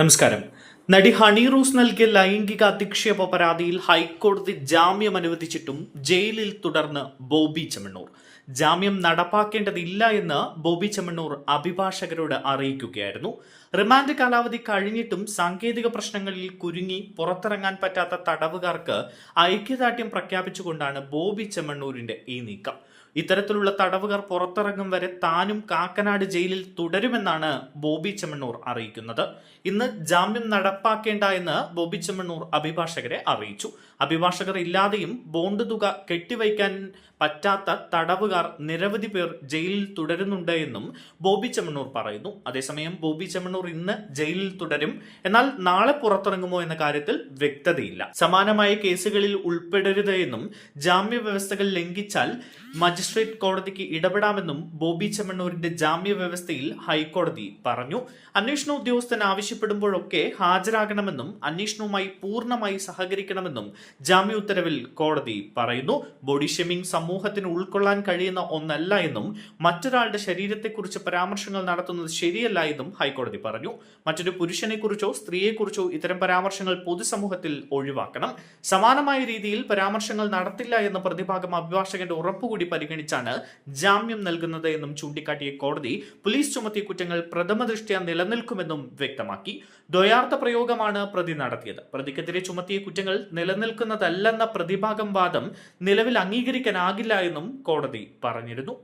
നമസ്കാരം. നടി ഹണി റൂസ് നൽകിയ ലൈംഗിക അധിക്ഷേപ പരാതിയിൽ ഹൈക്കോടതി ജാമ്യം അനുവദിച്ചിട്ടും ജയിലിൽ തുടർന്ന് ബോബി ചെമ്മണ്ണൂർ. ജാമ്യം നടപ്പാക്കേണ്ടതില്ല എന്ന് ബോബി ചെമ്മണ്ണൂർ അഭിഭാഷകരോട് അറിയിക്കുകയായിരുന്നു. റിമാൻഡ് കാലാവധി കഴിഞ്ഞിട്ടും സാങ്കേതിക പ്രശ്നങ്ങളിൽ കുരുങ്ങി പുറത്തിറങ്ങാൻ പറ്റാത്ത തടവുകാർക്ക് ഐക്യദാർഢ്യം പ്രഖ്യാപിച്ചുകൊണ്ടാണ് ബോബി ചെമ്മണ്ണൂരിന്റെ ഈ നീക്കം. ഇത്തരത്തിലുള്ള തടവുകാർ പുറത്തിറങ്ങും വരെ താനും കാക്കനാട് ജയിലിൽ തുടരുമെന്നാണ് ബോബി ചെമ്മണ്ണൂർ അറിയിക്കുന്നത്. ഇന്ന് ജാമ്യം നടപ്പാക്കേണ്ട എന്ന് ബോബി ചെമ്മണ്ണൂർ അഭിഭാഷകരെ അറിയിച്ചു. അഭിഭാഷകർ ഇല്ലാതെയും ബോണ്ട് തുക കെട്ടിവയ്ക്കാൻ പറ്റാത്ത തടവുകാർ നിരവധി പേർ ജയിലിൽ തുടരുന്നുണ്ട് എന്നും ബോബി ചെമ്മണ്ണൂർ പറയുന്നു. അതേസമയം ബോബി ചെമ്മണ്ണൂർ ഇന്ന് ജയിലിൽ തുടരും. എന്നാൽ നാളെ പുറത്തിറങ്ങുമോ എന്ന കാര്യത്തിൽ വ്യക്തതയില്ല. സമാനമായ കേസുകളിൽ ഉൾപ്പെടരുത് എന്നും ജാമ്യ വ്യവസ്ഥകൾ ലംഘിച്ചാൽ മജിസ്ട്രേറ്റ് കോടതിക്ക് ഇടപെടാമെന്നും ബോബി ചെമ്മണ്ണൂരിന്റെ ജാമ്യ വ്യവസ്ഥയിൽ ഹൈക്കോടതി പറഞ്ഞു. അന്വേഷണ ഉദ്യോഗസ്ഥൻ ആവശ്യപ്പെടുമ്പോഴൊക്കെ ഹാജരാകണമെന്നും അന്വേഷണവുമായി പൂർണമായി സഹകരിക്കണമെന്നും ജാമ്യ ഉത്തരവിൽ കോടതി പറയുന്നു. ബോഡി ഷെമിംഗ് സമൂഹത്തിന് ഉൾക്കൊള്ളാൻ കഴിയുന്ന ഒന്നല്ല എന്നും മറ്റൊരാളുടെ ശരീരത്തെക്കുറിച്ച് പരാമർശങ്ങൾ നടത്തുന്നത് ശരിയല്ല എന്നും ഹൈക്കോടതി പറഞ്ഞു. മറ്റൊരു പുരുഷനെക്കുറിച്ചോ സ്ത്രീയെക്കുറിച്ചോ ഇത്തരം പരാമർശങ്ങൾ പൊതുസമൂഹത്തിൽ ഒഴിവാക്കണം. സമാനമായ രീതിയിൽ പരാമർശങ്ങൾ നടത്തില്ല എന്ന പ്രതിഭാഗം അഭിഭാഷകന്റെ ഉറപ്പുകൂടി പരിഗണിച്ചാണ് ജാമ്യം നൽകുന്നത് എന്നും ചൂണ്ടിക്കാട്ടിയ കോടതി പോലീസ് ചുമത്തിയ കുറ്റങ്ങൾ പ്രഥമ ദൃഷ്ട്യാ നിലനിൽക്കുമെന്നും വ്യക്തമാക്കി. ദ്വയാർത്ഥ പ്രയോഗമാണ് പ്രതി നടത്തിയത്. പ്രതിക്കെതിരെ ചുമത്തിയ കുറ്റങ്ങൾ നിലനിൽക്കുന്നതല്ലെന്ന പ്രതിഭാഗം വാദം നിലവിൽ അംഗീകരിക്കാനാകില്ല എന്നും കോടതി പറഞ്ഞിരുന്നു.